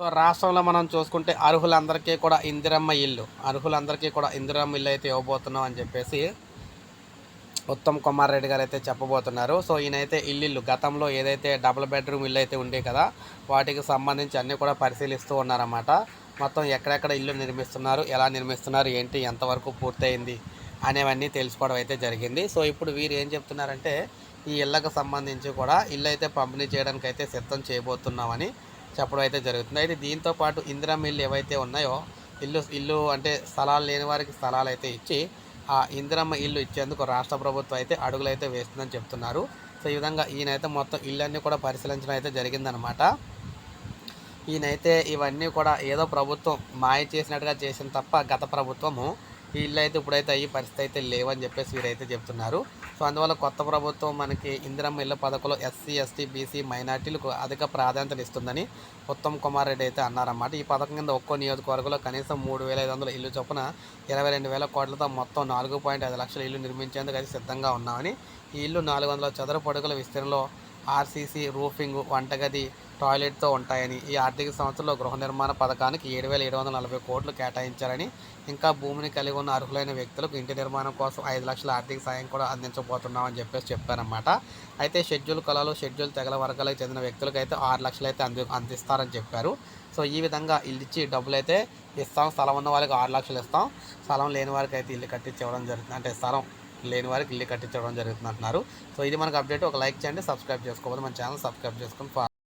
So రాష్ట్రంలో మనం చూసుకుంటే అర్హులందరికీ కూడా ఇందిరమ్మ ఇల్లు. అర్హులందరికీ కూడా ఇందిరమ్మ ఇల్లు అయితే ఇవ్వబోతున్నాం అని చెప్పేసి ఉత్తమ్ కుమార్ రెడ్డి గారు అయితే చెప్పబోతున్నారు. సో ఈయనైతే ఇల్లు గతంలో ఏదైతే డబుల్ బెడ్రూమ్ ఇల్లు అయితే ఉండే కదా వాటికి సంబంధించి అన్నీ కూడా పరిశీలిస్తూ ఉన్నారన్నమాట. మొత్తం ఎక్కడెక్కడ ఇల్లు నిర్మిస్తున్నారు ఎలా నిర్మిస్తున్నారు ఏంటి ఎంతవరకు పూర్తయింది అనేవన్నీ తెలుసుకోవడం అయితే జరిగింది. సో ఇప్పుడు వీరు ఏం చెప్తున్నారంటే ఈ ఇళ్ళకు సంబంధించి కూడా ఇల్లు అయితే పంపిణీ చేయడానికి అయితే సిద్ధం చేయబోతున్నామని చెప్పడం అయితే జరుగుతుంది. అయితే దీంతో పాటు ఇందిరమ్మ ఇల్లు ఏవైతే ఉన్నాయో ఇల్లు ఇల్లు అంటే స్థలాలు లేని వారికి స్థలాలు అయితే ఇచ్చి ఆ ఇందిరమ్మ ఇల్లు ఇచ్చేందుకు రాష్ట్ర ప్రభుత్వం అయితే అడుగులు అయితే వేస్తుందని చెప్తున్నారు. సో ఈ విధంగా ఈయనైతే మొత్తం ఇళ్ళన్నీ కూడా పరిశీలించడం అయితే జరిగిందనమాట ఈయనైతే ఇవన్నీ కూడా ఏదో ప్రభుత్వం మాయ చేసినట్టుగా చేసిన తప్ప గత ప్రభుత్వము ఈ ఇల్లు అయితే ఇప్పుడైతే అయ్యి పరిస్థితి అయితే లేవని చెప్పేసి వీరైతే చెప్తున్నారు. సో అందువల్ల కొత్త ప్రభుత్వం మనకి ఇందిరమ్మ ఇళ్ళ పథకంలో ఎస్సీ ఎస్టీ బీసీ మైనార్టీలకు అధిక ప్రాధాన్యత ఇస్తుందని ఉత్తమ్ కుమార్ రెడ్డి అయితే అన్నారన్నమాట. ఈ పథకం కింద ఒక్కో నియోజకవర్గంలో కనీసం మూడు వేల ఐదు వందల ఇల్లు చొప్పున ఇరవై రెండు వేల కోట్లతో మొత్తం నాలుగు పాయింట్ ఐదు లక్షల ఇల్లు నిర్మించేందుకు అయితే సిద్ధంగా ఉన్నామని ఈ ఇల్లు నాలుగు వందల చదరపు అడుగుల విస్తీర్ణంలో ఆర్సీసీ రూఫింగ్ వంటగది టాయిలెట్తో ఉంటాయని ఈ ఆర్థిక సంవత్సరంలో గృహ నిర్మాణ పథకానికి ఏడు వేల ఏడు వందల నలభై కోట్లు కేటాయించారని ఇంకా భూమిని కలిగి ఉన్న అర్హులైన వ్యక్తులకు ఇంటి నిర్మాణం కోసం ఐదు లక్షల ఆర్థిక సాయం కూడా అందించబోతున్నామని చెప్పేసి చెప్పారన్నమాట. అయితే షెడ్యూల్ కులాలు షెడ్యూల్ తెగల వర్గాలకు చెందిన వ్యక్తులకు అయితే ఆరు లక్షలు అయితే అంది అందిస్తారని చెప్పారు. సో ఈ విధంగా ఇల్లు ఇచ్చి డబ్బులు అయితే ఇస్తాం. స్థలం ఉన్న వాళ్ళకి ఆరు లక్షలు ఇస్తాం. స్థలం లేని వారికి అయితే ఇల్లు కట్టించి ఇవ్వడం జరుగుతుంది. అంటే స్థలం లేని వారికి ఇల్లు కట్టించడం జరుగుతుంది అంటున్నారు సో ఇది మనకు అప్డేట్ ఒక లైక్ చేయండి సబ్స్క్రైబ్ చేసుకోవాలి. మన ఛానల్ సబ్స్క్రైబ్ చేసుకొని